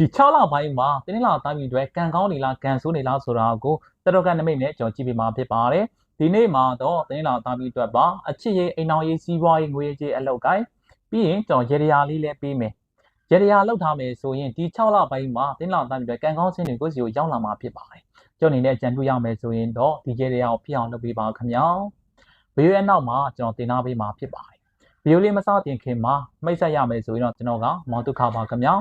ဒီ6လပိုင်းမှာတင်းလာတိုင်းပြည်တွေကံကောင်းနေလားကံဆိုးနေလားဆိုတာကိုတတော်ကနမိတ်နဲ့ကျွန်တော်ကြည့်ပြမှာဖြစ်ပါတယ်ဒီနေ့မှာတော့တင်းလာတိုင်းပြည်တွေပါအချစ်ရေးအိမ်အောင်ရေးစီးပွားရေးငွေကြေးအလောက်ကိုင်းပြီးရင်ကျွန်တော်ရေရာလေးလည်းပေးမယ်ရေရာလောက်ထားမယ်ဆိုရင်ဒီ6လပိုင်းမှာတင်းလာတိုင်းပြည်တွေကံကောင်းခြင်းတွေကိုစီကိုရောက်လာမှာဖြစ်ပါတယ်ကျွန်တော်အနေနဲ့ကြံပြရမယ်ဆိုရင်တော့ဒီရေရာကိုဖြစ်အောင်လုပ်ပေးပါခင်ဗျာဗီဒီယိုရဲ့နောက်မှာကျွန်တော်တင်ထားပေးမှာဖြစ်ပါတယ်ဗီဒီယိုလေးမစတင်ခင်မှာမိတ်ဆက်ရမယ်ဆိုရင်တော့ကျွန်တော်ကမောင်တုခပါခင်ဗျာ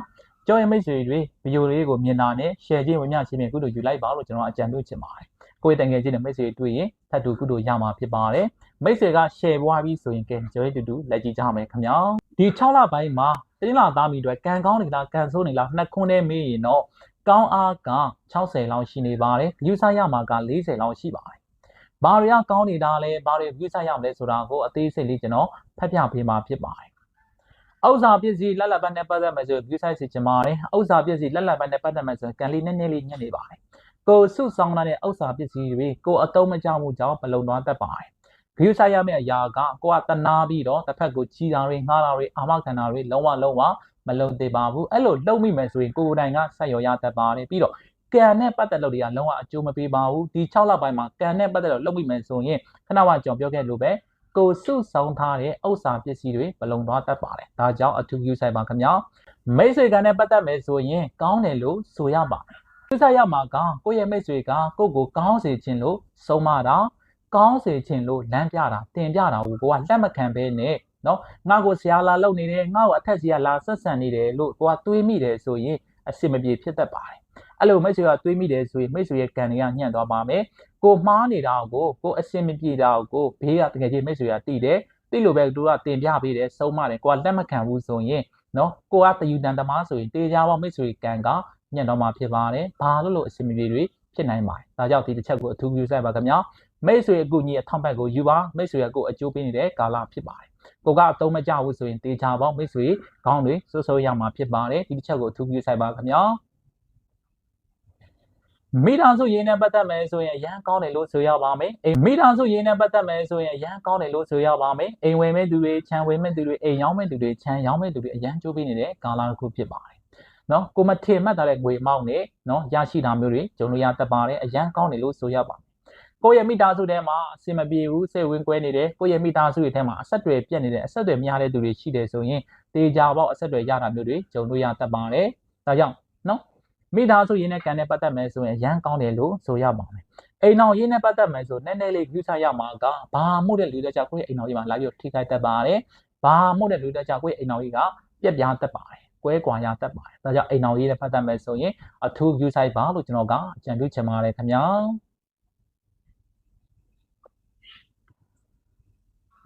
ကျော်ရဲ့မိတ်ဆွေတွေဗီဒီယိုလေးကိုမြင်တာနဲ့ share ခြင်းဝင်မျှခြင်းဖြင့်ကုသိုလ်ယူလိုက်ပါလို့ကျွန်တော်အကြံပြုချင်ပါတယ်။ကိုယ်တန်ငယ်ချင်းနဲ့မိတ်ဆွေတွေ့ရင်ထပ်တူကုသိုလ်ရမှာဖြစ်ပါတယ်။မိတ်ဆွေက share ပွားပြီးဆိုရင်ကဲကျော်ရဲ့တူတူလက်ကြည့်ကြမယ်ခင်ဗျာ။ဒီ6လပိုင်းမှာတင်းလာသားမီတွေကံကောင်းနေလားကံဆိုးနေလားနှစ်ခွန်းနဲ့မေးရင်တော့ကောင်းအားက60လောက်ရှိနေပါတယ်။ view ဆရမှာက40လောက်ရှိပါတယ်။ဘာတွေကကောင်းနေတာလဲဘာတွေ view ဆရမလဲဆိုတာကိုအသေးစိတ်လေးကျွန်တော်ဖတ်ပြပေးမှာဖြစ်ပါတယ် ဥစ္စာပစ္စည်းလက်လက်ပတ်နဲ့ပတ်သက်မယ်ဆို view site စီချင်ပါတယ်ဥစ္စာပစ္စည်းလက်လက်ပတ်နဲ့ပတ်သက်မယ်ဆိုကန်လေးနည်းနည်းလေးညှက်နေပါတယ်ကိုစုဆောင်လာတဲ့ဥစ္စာပစ္စည်းတွေကိုအတုံးမကြမှုကြောင့်မလုံသွားတတ်ပါတယ် view site ရမယ့်အရာကကိုကတနာပြီးတော့တစ်ဖက်ကိုကြီးတာတွေငှားတာတွေအာမခံတာတွေလုံးဝလုံးဝမလုံသေးပါဘူးအဲ့လိုလုံမိမယ်ဆိုရင်ကိုယ်တိုင်ကဆက်ရောရတတ်ပါတယ်ပြီးတော့ကန်နဲ့ပတ်သက်လို့တွေကလုံးဝအကျိုးမပေးပါဘူးဒီ6လပိုင်းမှာကန်နဲ့ပတ်သက်လို့လုံမိမယ်ဆိုရင်ခဏမှကြောင်ပြောခဲ့လို့ပဲ ကိုစုဆောင်ထားတဲ့ဥစ္စာပစ္စည်းတွေမလုံသွားတတ်ပါတယ်။ဒါကြောင့်အထူးယူဆိုင်ပါခင်ဗျာ။မိတ်ဆွေကနဲ့ပတ်သက်မယ်ဆိုရင်ကောင်းတယ်လို့ဆိုရပါမယ်။သူစားရမှာကကိုယ့်ရဲ့မိတ်ဆွေကကိုယ့်ကိုကောင်းစေခြင်းလို့ဆုံးမတာကောင်းစေခြင်းလို့လမ်းပြတာတင်ပြတာကိုကိုကလက်မခံဘဲနဲ့နော်ငါ့ကိုဆရာလာလုပ်နေတယ်ငါ့ကိုအထက်ဆရာလာဆက်ဆံနေတယ်လို့ကိုကတွေးမိတယ်ဆိုရင်အဆင်မပြေဖြစ်တတ်ပါတယ်။အဲ့လိုမိတ်ဆွေကတွေးမိတယ်ဆိုရင်မိတ်ဆွေရဲ့ကံတွေကညှန့်သွားပါမယ် ကိုမှားနေတာကိုကိုအစင်မပြေတာကိုဘေးကတကယ်ကြီးမိတ်ဆွေကတိတယ်တိလို့ပဲသူကတင်ပြပေးတယ်ဆုံးမတယ်ကိုကလက်မခံဘူးဆိုရင်နော်ကိုကတယူတန်သမားဆိုရင်တေချာပေါမိတ်ဆွေကံကညံ့တော့မှာဖြစ်ပါတယ်ဘာလို့လို့အစင်မပြေတွေဖြစ်နိုင်ပါတယ်ဒါကြောင့်ဒီတစ်ချက်ကိုအထူးပြုဆိုင်ပါခင်ဗျာမိတ်ဆွေအကူကြီးအထောက်ပံ့ကိုယူပါမိတ်ဆွေကကိုအကျိုးပေးနေတဲ့ကာလဖြစ်ပါတယ်ကိုကအတုံးမကြဘူးဆိုရင်တေချာပေါမိတ်ဆွေခေါင်းတွေစိုးစိုးရမှာဖြစ်ပါတယ်ဒီတစ်ချက်ကိုအထူးပြုဆိုင်ပါခင်ဗျာ မိသားစုရင်းနဲ့ပတ်သက်မယ်ဆိုရင်အရန်ကောင်းတယ်လို့ဆိုရပါမယ်အိမ်မိသားစုရင်းနဲ့ပတ်သက်မယ်ဆိုရင်အရန်ကောင်းတယ်လို့ဆိုရပါမယ်အိမ်ဝင်မဲ့သူတွေခြံဝင်မဲ့သူတွေအိမ်ရောင်းမဲ့သူတွေခြံရောင်းမဲ့သူတွေအရန်ကြိုးပေးနေတဲ့ကာလတစ်ခုဖြစ်ပါတယ်နော်ကိုမထင်မှတ်တဲ့ငွေမောင်းနဲ့နော်ရရှိတာမျိုးတွေဂျုံလို့ရတတ်ပါတယ်အရန်ကောင်းတယ်လို့ဆိုရပါမယ်ကိုယ့်ရဲ့မိသားစုထဲမှာအဆင်မပြေဘူးစိတ်ဝင်ကွဲနေတယ်ကိုယ့်ရဲ့မိသားစုတွေထဲမှာအဆက်တွေပြတ်နေတယ်အဆက်တွေမရတဲ့သူတွေရှိတယ်ဆိုရင်တေချာပေါက်အဆက်တွေရတာမျိုးတွေဂျုံလို့ရတတ်ပါတယ်ဒါကြောင့်နော် မိသားစုရင်းနဲ့ကံနဲ့ပတ်သက်မယ်ဆိုရင်ရန်ကောင်းတယ်လို့ဆိုရပါမယ်အိမ်အောင်ရင်းနဲ့ပတ်သက်မယ်ဆိုနည်းနည်းလေးယူဆရမှာကဘာမှုတဲ့လူတက်ကြကိုယ့်အိမ်အောင်ကြီးမှာလာပြီးထိခိုက်တတ်ပါတယ်ဘာမှုတဲ့လူတက်ကြကိုယ့်အိမ်အောင်ကြီးကပြက်ပြားတတ်ပါတယ်ကွဲကွာရတတ်ပါတယ်ဒါကြောင့်အိမ်အောင်ကြီးနဲ့ပတ်သက်မယ်ဆိုရင်အထူးယူဆိုင်ပါလို့ကျွန်တော်ကအကြံပြုချင်ပါတယ်ခင်ဗျာ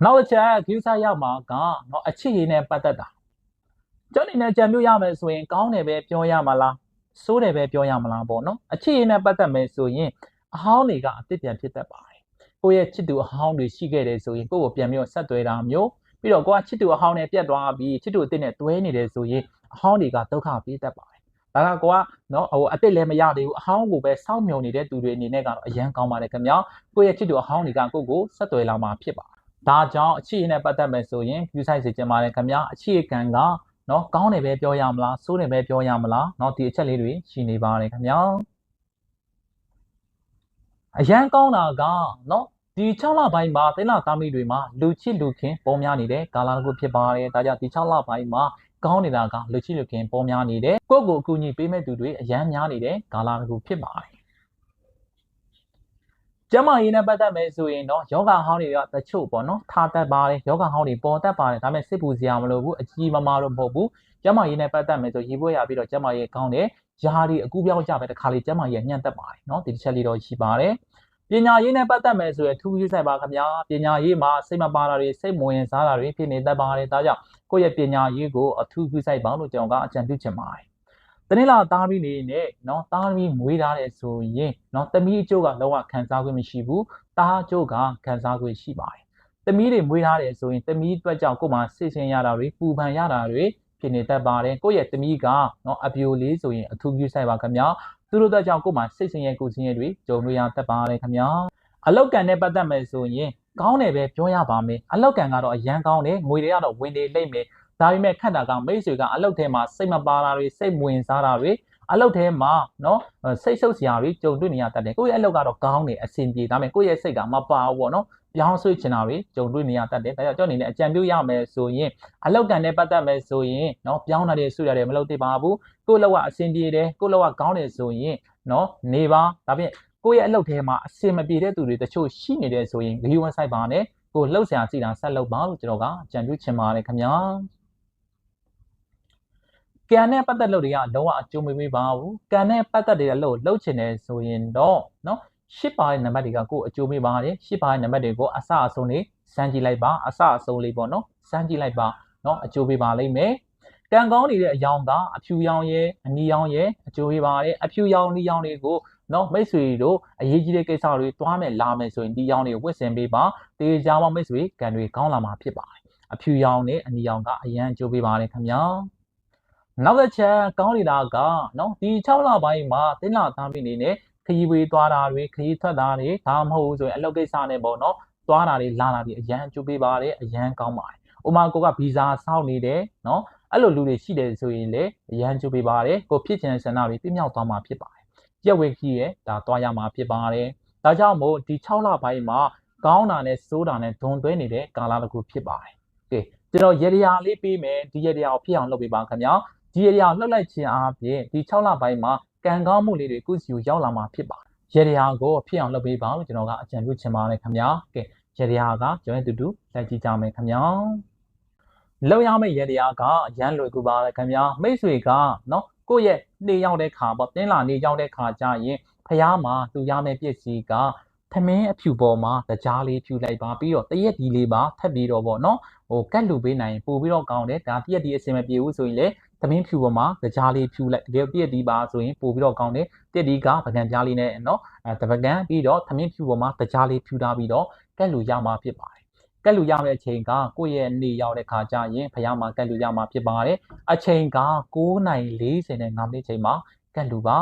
နောက်တစ်ချက်ယူဆရမှာကတော့အချစ်ရင်းနဲ့ပတ်သက်တာကျွန်တော်အနေနဲ့ကြံပြုရမယ်ဆိုရင်ကောင်းတယ်ပဲပြောရမှာလား စိုးတယ်ပဲပြောရမလားပေါ့နော်အချစ်ရင်းနဲ့ပတ်သက်မယ်ဆိုရင်အဟောင်းတွေကအစ်စ်ပြန်ဖြစ်တတ်ပါတယ်ကိုယ့်ရဲ့ချစ်သူအဟောင်းတွေရှိခဲ့တယ်ဆိုရင်ကိုယ့်ကိုပြန်ပြီးတော့ဆက်သွယ်တာမျိုးပြီးတော့ကိုကချစ်သူအဟောင်းနဲ့ပြတ်သွားပြီးချစ်သူအစ်စ်နဲ့တွဲနေတယ်ဆိုရင်အဟောင်းတွေကဒုက္ခပေးတတ်ပါတယ်ဒါကကိုကနော်ဟိုအစ်စ်လည်းမရသေးဘူးအဟောင်းကိုပဲစောင့်မျှော်နေတဲ့သူတွေအနေနဲ့ကတော့အရန်ကောင်းပါတယ်ခင်ဗျာကိုယ့်ရဲ့ချစ်သူအဟောင်းတွေကကိုယ့်ကိုဆက်သွယ်လာမှာဖြစ်ပါတယ်ဒါကြောင့်အချစ်ရင်းနဲ့ပတ်သက်မယ်ဆိုရင် view site စီကျင်ပါတယ်ခင်ဗျာအချစ်ကံက နော်ကောင်းတယ်ပဲပြောရမလားဆိုးတယ်ပဲပြောရမလားနော်ဒီအချက်လေးတွေရှိနေပါတယ်ခင်ဗျာအရန်ကောင်းတာကနော်ဒီ6လပိုင်းမှာသိလသားမိတွေမှာလူချစ်လူခင်ပေါ်များနေတဲ့ကာလတစ်ခုဖြစ်ပါတယ်ဒါကြောင့်ဒီ6လပိုင်းမှာကောင်းနေတာကလူချစ်လူခင်ပေါ်များနေတယ်ကိုယ့်ကိုအကူအညီပေးမဲ့သူတွေအရန်များနေတဲ့ကာလတစ်ခုဖြစ်ပါတယ် ကျမရေးနဲ့ပတ်သက်မယ်ဆိုရင်တော့ယောဂဟောင်းတွေကတချို့ပေါ့နော်ထားတတ်ပါတယ်ယောဂဟောင်းတွေပေါ်တတ်ပါတယ်ဒါပေမဲ့စစ်ပူစရာမလိုဘူးအကြီးမမာတော့မဟုတ်ဘူးကျမရေးနဲ့ပတ်သက်မယ်ဆိုရေပွဲရပြီးတော့ကျမရေးကောင်းတယ်ယားတွေအကူပြောင်းကြပဲတခါလေးကျမရေးညံ့တတ်ပါတယ်နော်ဒီတစ်ချက်လေးတော့ရှိပါတယ်ပညာရေးနဲ့ပတ်သက်မယ်ဆိုရင်ထူးရေးဆိုင်ပါခင်ဗျာပညာရေးမှာစိတ်မပါတာတွေစိတ်မဝင်စားတာတွေဖြစ်နေတတ်ပါတယ်ဒါကြောင့်ကိုယ့်ရဲ့ပညာရေးကိုအထူးပြုဆိုင်ပါလို့ကျွန်တော်ကအကြံပြုချင်ပါတယ် တနည်းလာသားသမီးနေနဲ့နော်သားသမီးမွေးထားတယ်ဆိုရင်နော်သမီးအကျိုးကလုံးဝခံစားခွင့်မရှိဘူးသားအကျိုးကခံစားခွင့်ရှိပါတယ်သမီးတွေမွေးထားတယ်ဆိုရင်သမီးအတွက်ကြောင့်ကိုယ်မှာစိတ်ဆင်းရတာတွေပူပန်ရတာတွေဖြစ်နေတတ်ပါတယ်ကိုယ့်ရဲ့သမီးကနော်အပြိုလေးဆိုရင်အထူးပြုဆိုင်ပါခင်ဗျာသူတို့အတွက်ကြောင့်ကိုယ်မှာစိတ်ဆင်းရဲကိုယ်ဆင်းရဲတွေကြုံတွေ့ရတတ်ပါတယ်ခင်ဗျာအလောက်ကန်နဲ့ပတ်သက်မယ်ဆိုရင်ကောင်းတယ်ပဲပြောရပါမယ်အလောက်ကန်ကတော့အရန်ကောင်းတယ်ငွေတွေကတော့ဝင်နေလိမ့်မယ် ဒါပေမဲ့ခက်တာကမိတ်ဆွေကအလုပ်ထဲမှာစိတ်မပါတာတွေစိတ်ဝင်စားတာတွေအလုပ်ထဲမှာနော်စိတ်ဆုပ်စရာတွေကြုံတွေ့နေရတတ်တယ်ကိုယ့်ရဲ့အလုပ်ကတော့ကောင်းနေအဆင်ပြေဒါပေမဲ့ကိုယ့်ရဲ့စိတ်ကမပါဘူးပေါ့နော်ပြောင်းဆွေးချင်တာတွေကြုံတွေ့နေရတတ်တယ်ဒါကြောင့်ကျွန်တော်အနေနဲ့အကြံပြုရမယ်ဆိုရင်အလောက်ကန်နဲ့ပတ်သက်မယ်ဆိုရင်နော်ပြောင်းတာတွေဆွေးရတယ်မလုပ်သေးပါဘူးကိုယ့်လောက်ကအဆင်ပြေတယ်ကိုယ့်လောက်ကကောင်းတယ်ဆိုရင်နော်နေပါဒါဖြင့်ကိုယ့်ရဲ့အလုပ်ထဲမှာအဆင်မပြေတဲ့သူတွေတချို့ရှိနေတယ်ဆိုရင်ဂရုမစိုက်ပါနဲ့ကိုလှုပ်ရှားကြည့်တာဆက်လုပ်ပါလို့ကျွန်တော်ကအကြံပြုချင်ပါတယ်ခင်ဗျာ ကံနဲ့ပတ်သက်လို့တွေကလုံးဝအကျိုးမပေးပါဘူးကံနဲ့ပတ်သက်တဲ့အလုပ်လှုပ်ချင်တယ်ဆိုရင်တော့နော်ရှစ်ပါးရဲ့နံပါတ်တွေကကိုအကျိုးပေးပါတယ်ရှစ်ပါးရဲ့နံပါတ်တွေကိုအစအဆုံးလေးစမ်းကြည့်လိုက်ပါအစအဆုံးလေးပေါ့နော်စမ်းကြည့်လိုက်ပါနော်အကျိုးပေးပါလိမ့်မယ်ကံကောင်းနေတဲ့အယောင်ကအဖြူရောင်ရဲ့အနီရောင်ရဲ့အကျိုးပေးပါတယ်အဖြူရောင်နီရောင်တွေကိုနော်မိတ်ဆွေတို့အရေးကြီးတဲ့ကိစ္စတွေတွားမယ်လာမယ်ဆိုရင်ဒီရောင်တွေကိုဝတ်ဆင်ပေးပါတေးကြပါမိတ်ဆွေကံတွေကောင်းလာမှာဖြစ်ပါတယ်အဖြူရောင်နဲ့အနီရောင်ကအရန်အကျိုးပေးပါတယ်ခင်ဗျာ နောက်တစ်ချက်ကောင်းနေတာကနော်ဒီ6လပိုင်းမှာတင်းလာသားမိနေနဲ့ခရီးဝေးသွားတာတွေခရီးထွက်တာတွေဒါမှမဟုတ်ဆိုရင်အလုပ်ကိစ္စနဲ့ပေါ့နော်သွားတာတွေလာတာတွေအရန်အကျိုးပေးပါတယ်အရန်ကောင်းပါတယ်ဥမာကိုကဗီဇာစောင့်နေတယ်နော်အဲ့လိုလူတွေရှိတယ်ဆိုရင်လေအရန်ကျိုးပေးပါတယ်ကိုဖြစ်ချင်တဲ့ဆန္ဒတွေပြည့်မြောက်သွားမှာဖြစ်ပါတယ်ရက်ဝေကြီးရဲ့ဒါသွားရမှာဖြစ်ပါတယ်ဒါကြောင့်မို့ဒီ6လပိုင်းမှာကောင်းတာနဲ့စိုးတာနဲ့ဒွန်သွဲနေတဲ့ကာလတစ်ခုဖြစ်ပါတယ်ကဲကျွန်တော်ရေရရာလေးပေးမယ်ဒီရေရရာကိုဖြစ်အောင်လုပ်ပေးပါခင်ဗျာ ဒီရေရရာလှုပ်လိုက်ခြင်းအပြင်ဒီ6လပိုင်းမှာကံကောင်းမှုလေးတွေကုစီကိုရောက်လာမှာဖြစ်ပါတယ်ရေရရာကိုဖြစ်အောင်လုပ်ပေးပါလို့ကျွန်တော်ကအကြံပြုချင်ပါတယ်ခင်ဗျာကဲရေရရာကကျွန်တော်တူတူလက်ကြည့်ကြမယ်ခင်ဗျာလောက်ရမယ့်ရေတရားကရမ်းလွယ်ကူပါလေခင်ဗျာမိတ်ဆွေကနော်ကိုယ့်ရဲ့နေရောက်တဲ့ခါပေါ့တင်းလာနေရောက်တဲ့ခါကျရင်ဖះမှာသူရမယ့်ပစ္စည်းက သမင်းအဖြူပေါ်မှာတကြားလေးဖြူလိုက်ပါပြီးတော့တရက်ဒီလေးပါထပ်ပြီးတော့ပေါ့နော်ဟိုကတ်လူပေးနိုင်ပို့ပြီးတော့ကောင်းတယ်ဒါတရက်ဒီအစင်မပြေဘူးဆိုရင်လေသမင်းဖြူပေါ်မှာတကြားလေးဖြူလိုက်တကယ်တရက်ဒီပါဆိုရင်ပို့ပြီးတော့ကောင်းတယ်တရက်ဒီကပကံပြားလေးနဲ့နော်အဲတပကံပြီးတော့သမင်းဖြူပေါ်မှာတကြားလေးဖြူထားပြီးတော့ကတ်လူရမှာဖြစ်ပါတယ်ကက်လူရမယ့်အချိန်ကကိုယ့်ရဲ့နေရောက်တဲ့ခါကျရင်ဖယားမှာကက်လူရမှာဖြစ်ပါတယ်အချိန်က9:45မိနစ်ချိန်မှာကက်လူပါ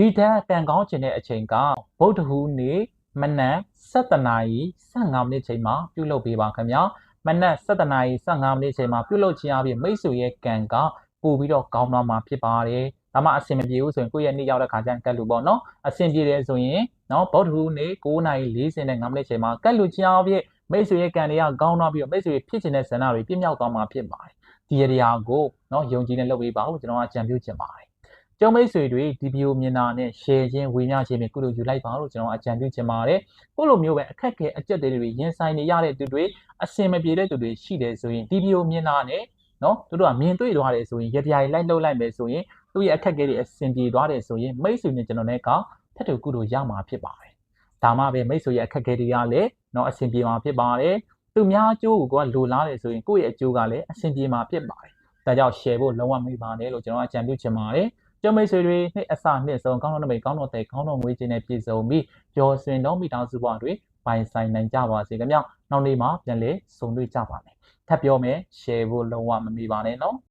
ဒီဓာတ်တန်ကောင်းခြင်းတဲ့အချိန်ကဗုဒ္ဓဟူးနေ့မနက်7:15မိနစ်ချိန်မှာပြုလုပ်ပေးပါခင်ဗျာမနက်7:15မိနစ်ချိန်မှာပြုလုပ်ခြင်းအပြင်မိတ်ဆွေရဲ့ကံကပို့ပြီးတော့ကောင်းတော့မှာဖြစ်ပါတယ်ဒါမှအဆင်မပြေဘူးဆိုရင်ကိုယ့်ရဲ့နေ့ရောက်တဲ့ခါကျရင်ကတ်လို့ပေါ့နော်အဆင်ပြေတယ်ဆိုရင်နော်ဗုဒ္ဓဟူးနေ့9:45မိနစ်ချိန်မှာကတ်လို့ခြင်းအပြင်မိတ်ဆွေရဲ့ကံတွေကကောင်းတော့ပြီးတော့မိတ်ဆွေဖြစ်ခြင်းတဲ့ဆန္ဒတွေပြည့်မြောက်သွားမှာဖြစ်ပါတယ်ဒီရတရားကိုနော်ယုံကြည်နဲ့လုပ်ပေးပါဦးကျွန်တော်ကကြံပြုချင်ပါတယ် ကျုံမိတ်ဆွေတွေဒီဗီဒီယိုမြင်တာနဲ့ share ခြင်းဝေမျှခြင်းဖြင့်ကုလိုယူလိုက်ပါလို့ကျွန်တော်အကြံပြုချင်ပါတယ်ကိုလိုမျိုးပဲအခက်ခဲအကျက်တွေရင်ဆိုင်နေရတဲ့သူတွေအစင်မပြေတဲ့သူတွေရှိတယ်ဆိုရင်ဒီဗီဒီယိုမြင်တာနဲ့နော်သူတို့ကမြင်တွေ့သွားတယ်ဆိုရင်ရတရားလိုက်လှုပ်လိုက်မယ်ဆိုရင်သူ့ရဲ့အခက်အခဲတွေအဆင်ပြေသွားတယ်ဆိုရင်မိတ်ဆွေနဲ့ကျွန်တော်နဲ့ကထပ်တူကုလိုရမှာဖြစ်ပါတယ်ဒါမှပဲမိတ်ဆွေရဲ့အခက်အခဲတွေကလည်းနော်အဆင်ပြေမှာဖြစ်ပါတယ်သူများအကျိုးကိုကလိုလားတယ်ဆိုရင်ကိုယ့်ရဲ့အကျိုးကလည်းအဆင်ပြေမှာဖြစ်ပါတယ်ဒါကြောင့် share ဖို့လုံးဝမေ့ပါနဲ့လို့ကျွန်တော်အကြံပြုချင်ပါတယ် ကျမိတ်ဆွေတွေနှစ်အစနှစ်ဆုံးကောင်းတော့နမိတ်ကောင်းတော့တဲ့ကောင်းတော့ငွေချင်းနဲ့ပြည့်စုံပြီးပျော်ရွှင်တော့မိသားစုဘဝတွေပိုင်ဆိုင်နိုင်ကြပါစေခင်ဗျနောက်နေ့မှာပြန်လည်ဆုံတွေ့ကြပါမယ်ထပ်ပြောမယ် share ဖို့လုံးဝမမေ့ပါနဲ့နော်